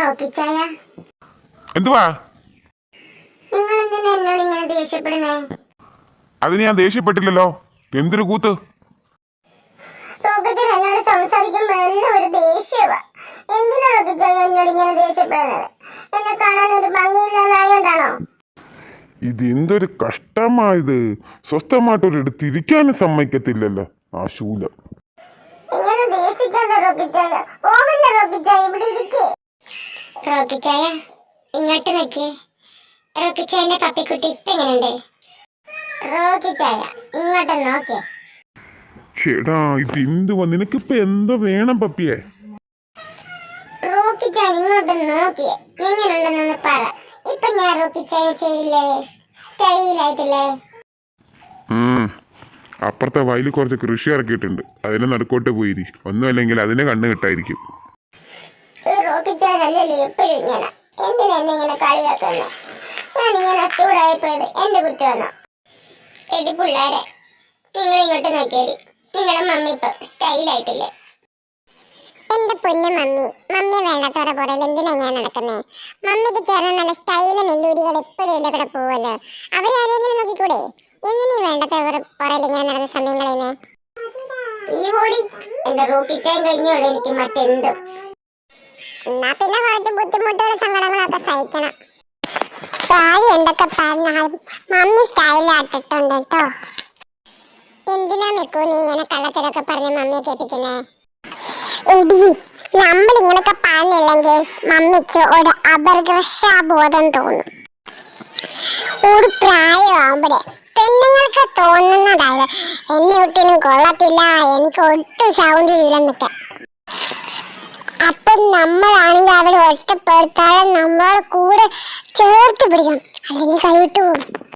റോക്കിച്ചായ എന്തുവാ? നിങ്ങൾ എന്തിനാ എന്നോട് ഇങ്ങനെ ദേഷ്യപ്പെടുന്നേ? അത് ഞാൻ ദേഷ്യപ്പെട്ടില്ലല്ലോ. എന്തൊരു കൂത്ത്? റോക്കിച്ചൻ എന്നോട് സംസാരിക്കുമ്പോൾ എന്നും ഒരു ദേഷ്യവാ. എന്തിനാ റോക്കിച്ചായ എന്നോട് ഇങ്ങനെ ദേഷ്യപ്പെടുന്നത്? എന്നെ കാണാൻ ഒരു ഭംഗിയില്ലാതായോണ്ടാണോ ഇത് എന്തൊരു കഷ്ടമായത് സ്വസ്ഥമായിട്ടൊരിടത്ത് ഇരിക്കാനും സമ്മതിക്കത്തില്ലല്ലോ. ആ ശൂലം. ഇങ്ങനെ ദേഷിക്കാതെ റോക്കിച്ചായ ഓമല്ല റോക്കിച്ചായ ഇവിടെ ഇരിക്കേ. റോക്കിച്ചായ ഇങ്ങോട്ട് നോക്കിയേ. റോക്കിച്ചായന്റെ പപ്പിക്കുട്ടി ഇപ്പൊ എങ്ങനെയുണ്ട്? റോക്കിച്ചായ ഇങ്ങോട്ട് നോക്കിയേ ചേടാ ഇത് എന്തുവാ നിനക്കിപ്പോ എന്തോ വേണം പപ്പിയെ? റോക്കിച്ചായ ഇങ്ങോട്ട് നോക്കിയേ എങ്ങനെയുണ്ടെന്നൊന്ന് പറ. ഇപ്പൊ ഞാൻ റോക്കിച്ചായ ചെയ്തില്ലേ? സ്റ്റൈലായിട്ടില്ലേ. അപ്പുറത്തെ വയലിൽ കുറച്ച് കൃഷി ഇറക്കിയിട്ടുണ്ട്. അതിനെ നടുക്കോട്ട് പോയിരി. ഒന്നുമല്ലെങ്കിൽ അതിനെ കണ്ണ് കിട്ടായിരിക്കും. റോക്കിച്ചാനല്ലേ എപ്പോഴും ഇങ്ങനെ. എന്തിനാ എന്നെ ഇങ്ങനെ കളിയാക്കുന്നത് ഞാൻ ഇങ്ങനെ ചൂടായിപ്പോയത് എന്റെ കുറ്റമാണോ എടി പിള്ളേരെ നിങ്ങൾ ഇങ്ങോട്ട് നോക്കിയടി. നിങ്ങളുടെ മമ്മി ഇപ്പൊ സ്റ്റൈലായിട്ടില്ലേ എന്റെ പൊന്നു മമ്മി മമ്മി വേണ്ടാത്തവരെ പുറയിൽ എന്തിനാ ഞാൻ നടക്കുന്നേ? മമ്മിക്ക് ചേർന്ന നല്ല സ്റ്റൈലും നെല്ലൂരികൾ എപ്പോഴും ഇതിലെ കൂടെ പോവല്ലോ? അവരാരെങ്കിലും നോക്കിക്കൂടെ? എന്തിനീ വേണ്ടാത്തവരെ പുറയിൽ ഞാൻ നടന്ന സമയം കളയുന്നേ ഈ ഓടി എന്റെ റോക്കിച്ചാൻ കഴിഞ്ഞോളൂ എനിക്ക് മറ്റെന്തും. എന്നാ പിന്നെ കുറച്ച് ബുദ്ധിമുട്ടുകളും സങ്കടങ്ങളൊക്കെ സഹിക്കണം. പ്രായം എന്തൊക്കെ പറഞ്ഞാലും മമ്മി സ്റ്റൈലാട്ടിട്ടുണ്ട് കേട്ടോ. എന്തിനാ മിക്കു നീ ഇങ്ങനെ കള്ളത്തിലൊക്കെ പറഞ്ഞ് മമ്മിയെ കേൾപ്പിക്കുന്നേ? എടി നമ്മൾ ഇങ്ങനൊക്കെ പറഞ്ഞില്ലെങ്കിൽ മമ്മിക്ക് ഒരു അപകർഷബോധം തോന്നും. ഒരു പ്രായമാകുമ്പോഴേ പെണ്ണുങ്ങൾക്ക് തോന്നുന്നതായത് എന്നെ ഒട്ടിനും കൊള്ളത്തില്ല എനിക്ക് ഒട്ടും അപ്പം നമ്മളാണെങ്കിൽ അവരെ ഒറ്റപ്പെടുത്താതെ നമ്മളെ കൂടെ ചേർത്ത് പിടിക്കണം. അല്ലെങ്കിൽ കൈവിട്ടു പോകും.